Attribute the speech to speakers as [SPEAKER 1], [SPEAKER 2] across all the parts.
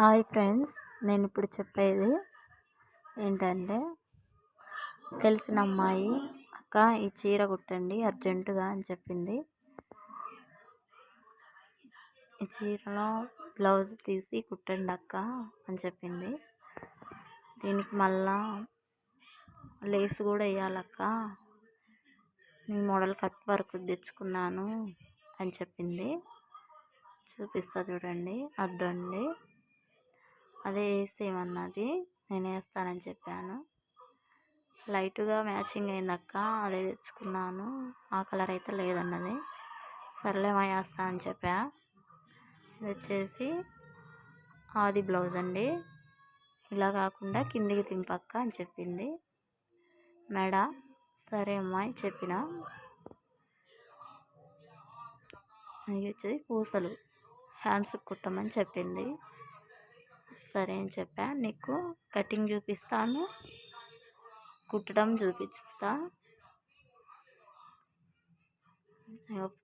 [SPEAKER 1] Hi friends నేను ఇప్పుడు చెప్పేది ఏంటంటే తెలిసిన అమ్మాయి అక్క ఈ చీర కుట్టండి అర్జెంటుగా అని చెప్పింది. ఈ చీరలో బ్లౌజ్ తీసి కుట్టండి అక్క అని చెప్పింది. దీనికి మళ్ళా లేస్ కూడా వేయాలక్క మీ మోడల్ కట్ వర్క్ తెచ్చుకున్నాను అని చెప్పింది. చూపిస్తా చూడండి అద్దండి. అదే వేసేయమన్నది నేను వేస్తానని చెప్పాను. లైట్గా మ్యాచింగ్ అయిందక్క అదే తెచ్చుకున్నాను. ఆ కలర్ అయితే లేదన్నది. సర్లేమా వేస్తా అని చెప్పా. ఇది వచ్చేసి ఆది బ్లౌజ్ అండి. ఇలా కాకుండా కిందికి తింపక్క అని చెప్పింది. మేడ సరే అమ్మా అని చెప్పిన. అవి వచ్చేసి పూసలు హ్యాండ్స్ కుట్టమని చెప్పింది. సరే అని చెప్పా. నీకు కటింగ్ చూపిస్తాను కుట్టడం చూపిస్తా.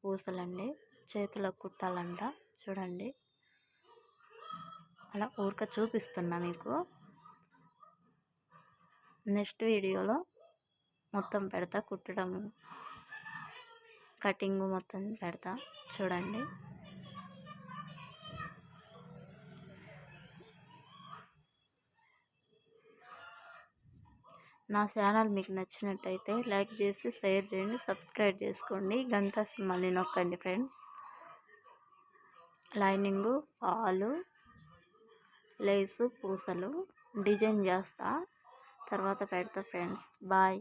[SPEAKER 1] పూసలండి. చేతులకు కుట్టాలంట చూడండి. అలా ఊరిక చూపిస్తున్నా మీకు. నెక్స్ట్ వీడియోలో మొత్తం పెడతా కుట్టడం కటింగ్ మొత్తం పెడతా చూడండి. నా ఛానల్ మీకు నచ్చినట్టయితే లైక్ చేసి షేర్ చేయండి సబ్స్క్రైబ్ చేసుకోండి. గంట మళ్ళీ నొక్కండి ఫ్రెండ్స్. లైనింగు పాలు లేసు పూసలు డిజైన్ చేస్తా. తర్వాత పెడతా ఫ్రెండ్స్. బాయ్.